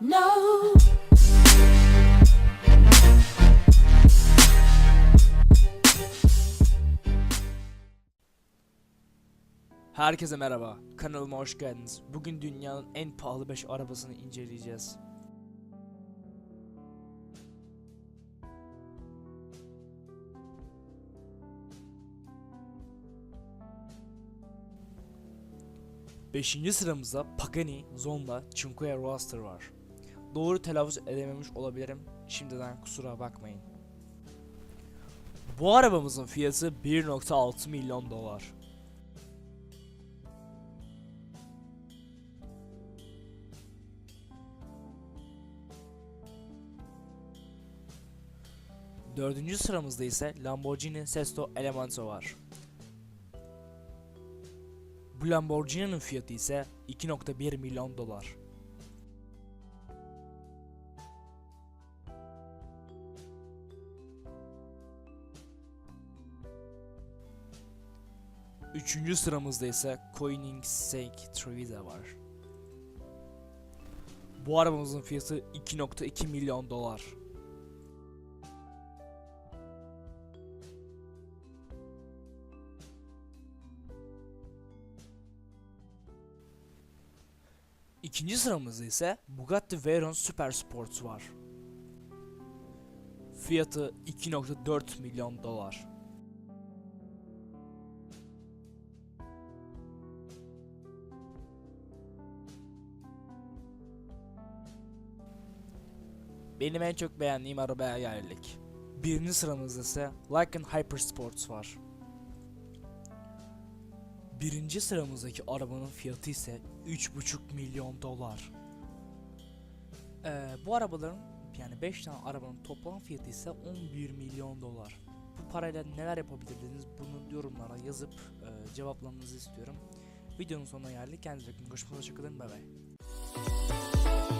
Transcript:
No. Herkese merhaba, kanalıma hoş geldiniz. Bugün dünyanın en pahalı 5 arabasını inceleyeceğiz. Beşinci sıramızda Pagani, Zonda, Cinque Roadster var. Doğru telaffuz edememiş olabilirim. Şimdiden kusura bakmayın. Bu arabamızın fiyatı 1.6 milyon dolar. Dördüncü sıramızda ise Lamborghini Sesto Elemento var. Bu Lamborghini'nin fiyatı ise 2.1 milyon dolar. Üçüncü sıramızda ise Koenigsegg Treviso var. Bu arabamızın fiyatı 2.2 milyon dolar. İkinci sıramızda ise Bugatti Veyron Super Sports var. Fiyatı 2.4 milyon dolar. Benim en çok beğendiğim arabaya geldik. Birinci sıramızda ise Lycan Hyper Sports var. Birinci sıramızdaki arabanın fiyatı ise 3,5 milyon dolar. Ee, bu arabaların yani 5 tane arabanın toplam fiyatı ise 11 milyon dolar. Bu parayla neler yapabilirdiniz bunu yorumlara yazıp e, cevaplarınızı istiyorum. Videonun sonuna geldik. Kendinize bakın. Görüşmek üzere. Hoşçakalın. Bay.